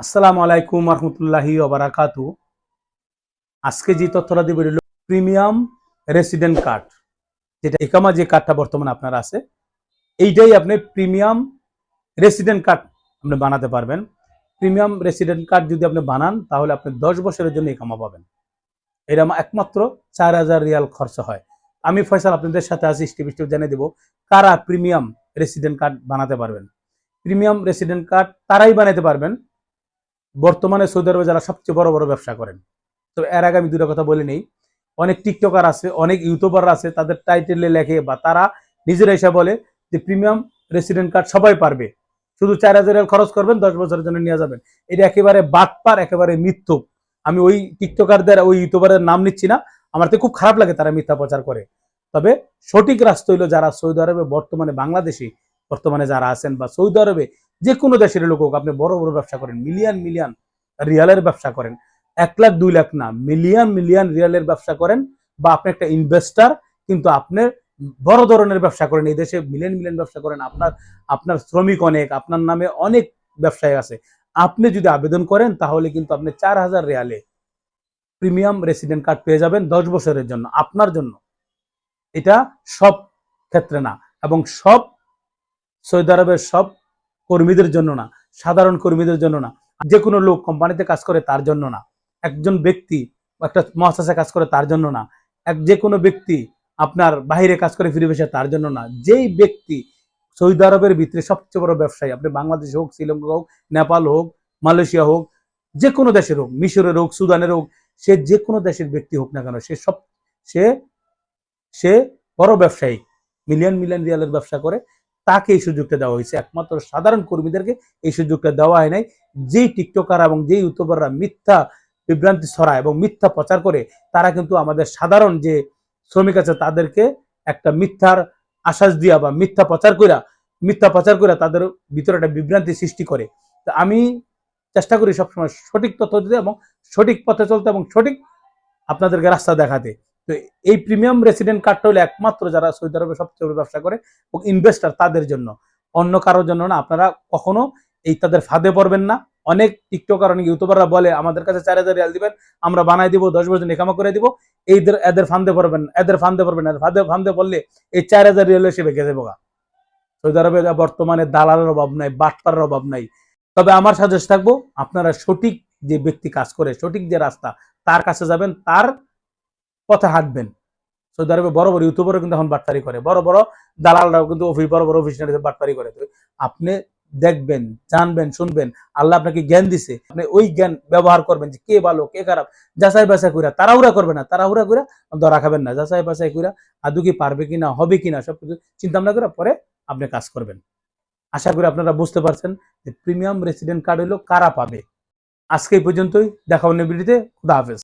আসসালামু আলাইকুম রহমতুল্লাহি ওবারাকাতু আজকে যে তথ্যটা দিব প্রিমিয়াম রেসিডেন্ট কার্ড, যেটা একামা যে কার্ডটা বর্তমানে আপনার আছে, এইটাই আপনি প্রিমিয়াম রেসিডেন্ট কার্ড আপনি বানাতে পারবেন। প্রিমিয়াম রেসিডেন্ট কার্ড যদি আপনি বানান, তাহলে আপনি দশ বছরের জন্য একামা পাবেন। এটা একমাত্র চার হাজার রিয়াল খরচ হয়। আমি ফয়সাল, আপনাদের সাথে আছি, স্টেপ স্টেপ জানিয়ে দেবো কারা প্রিমিয়াম রেসিডেন্ট কার্ড বানাতে পারবেন। প্রিমিয়াম রেসিডেন্ট কার্ড তারাই বানাতে পারবেন। বর্তমানে সৌদি আরবে যারা সবচেয়ে বড় বড় ব্যবসা করেন। তো এর আগে আমি দুটো কথা বলে নেই। অনেক টিকটকার আছে, অনেক ইউটিউবার আছে, তাদের টাইটেলে লেখে বা তারা নিজেরা এসে বলে যে প্রিমিয়াম রেসিডেন্ট কার্ড সবাই পারবে। শুধু চার হাজার খরচ করবেন, দশ বছরের জন্য নিয়ে যাবেন। এটা একেবারে বাটপার, একেবারে মিথ্যুক আমি ওই টিকটকারদের, ওই ইউটিউবারের নাম নিচ্ছি না। আমার তো খুব খারাপ লাগে তারা মিথ্যা প্রচার করে। তবে সঠিক রাস্তা হইল যারা সৌদি আরবে, বর্তমানে বাংলাদেশি বর্তমানে যারা আছেন বা সৌদি আরবে যে কোনো দেশের লোক হোক, আপনি বড় বড় ব্যবসা করেন মিলিয়ন মিলিয়ন রিয়ালের ব্যবসা করেন, এক লাখ, দুই লাখ না মিলিয়ন মিলিয়ন রিয়ালের ব্যবসা করেন বা আপনি একটা ইনভেস্টার কিন্তু আপনার বড় ধরনের ব্যবসা করেন, এই দেশে মিলিয়ন মিলিয়ন ব্যবসা করেন, আপনার আপনার শ্রমিক অনেক, আপনার নামে অনেক ব্যবসায়ী আছে। আপনি যদি আবেদন করেন, তাহলে কিন্তু আপনি চার হাজার রিয়ালে প্রিমিয়াম রেসিডেন্ট কার্ড পেয়ে যাবেন দশ বছরের জন্য, আপনার জন্য। এটা সব ক্ষেত্রে না, এবং সব সৌদি আরবের সব কর্মীদের জন্য না, সাধারণ কর্মীদের জন্য না, যে কোনো লোক কোম্পানিতে কাজ করে তার জন্য না, একজন ব্যক্তি একটা মহাশাসে কাজ করে তার জন্য না, এক যে কোনো ব্যক্তি আপনার বাইরে কাজ করে ফিরে এসে তার জন্য না, যেই ব্যক্তি সৌদি আরবের ভিতরে সবচেয়ে বড় ব্যবসায়ী, আপনি বাংলাদেশ হোক, শ্রীলঙ্কা হোক, নেপাল হোক, মালয়েশিয়া হোক, যে কোনো দেশের হোক, মিশরের হোক, সুদানের হোক, সে যে কোনো দেশের ব্যক্তি হোক না কেন, সে সব, সে সে বড় ব্যবসায়ী মিলিয়ন মিলিয়ন রিয়ালের ব্যবসা করে তাকে এই সুযোগটা দেওয়া হয়েছে। একমাত্র সাধারণ কর্মীদেরকে এই সুযোগটা দেওয়া হয় নাই। যেই টিকটকার এবং যেই ইউটিউবাররা মিথ্যা বিভ্রান্তি ছড়ায় এবং মিথ্যা প্রচার করে, তারা কিন্তু আমাদের সাধারণ যে শ্রমিক আছে, তাদেরকে একটা মিথ্যার আশ্বাস দিয়া বা মিথ্যা প্রচার কইরা, মিথ্যা প্রচার করে তাদের ভিতরে একটা বিভ্রান্তি সৃষ্টি করে। তো আমি চেষ্টা করি সবসময় সঠিক তথ্য দিতে এবং সঠিক পথে চলতে এবং সঠিক আপনাদেরকে রাস্তা দেখাতে। তো এই প্রিমিয়াম রেসিডেন্ট কার্ডটা হলো একমাত্র যারা সৌদি আরবে সবচেয়ে বড় ব্যবসা করে এবং ইনভেস্টার তাদের জন্য। অন্য কারোর জন্য না, আপনারা কখনো এই তাদের ফাঁদে পড়বেন না। অনেক টিকটকার অনেক ইউটিউবাররা বলে, আমাদের কাছে চার হাজার রিয়াল দিবেন, আমরা বানাই দিব, দশ বছর নিকামা করে দিব। এইদের, এদের ফান্দে পড়বেন এদের ফান্দে পড়বেন ফাঁদে ফান্দে পড়লে এই চার হাজার রিয়াল এসে বেঁকে গা। সৌদি আরবে বর্তমানে দালালের অভাব নাই বাটপার অভাব নাই। তবে আমার সাজেস্ট থাকব, আপনারা সঠিক যে ব্যক্তি কাজ করে, সঠিক যে রাস্তা, তার কাছে যাবেন, তার পথে হাঁটবেন। সৌদি আরবে বড় বড় ইউটিউবারও কিন্তু এখন বাটপারি করে। বড় বড় দালালরাও কিন্তু অফিস বড় বড় অফিস বাটপারি করে। আপনি দেখবেন, জানবেন, শুনবেন, আল্লাহ আপনাকে জ্ঞান দিছে। আপনি ওই জ্ঞান ব্যবহার করবেন যে কে ভালো, কে খারাপ, যাচাই বাছাই কইরা, তাড়াহুড়া করবে না, তাড়াহুড়া কইরা ধরা খাবেন না। যাচাই বাছাই কইরা আদৌ কি পারবে কিনা, হবে কিনা, সবকিছু চিন্তা ভাবনা করে পরে আপনি কাজ করবেন। আশা করি আপনারা বুঝতে পারছেন যে প্রিমিয়াম রেসিডেন্ট কার্ড হলো কারা পাবে। আজকে এই পর্যন্তই, দেখা অন্য ভিডিওতে, খুদা হাফেজ।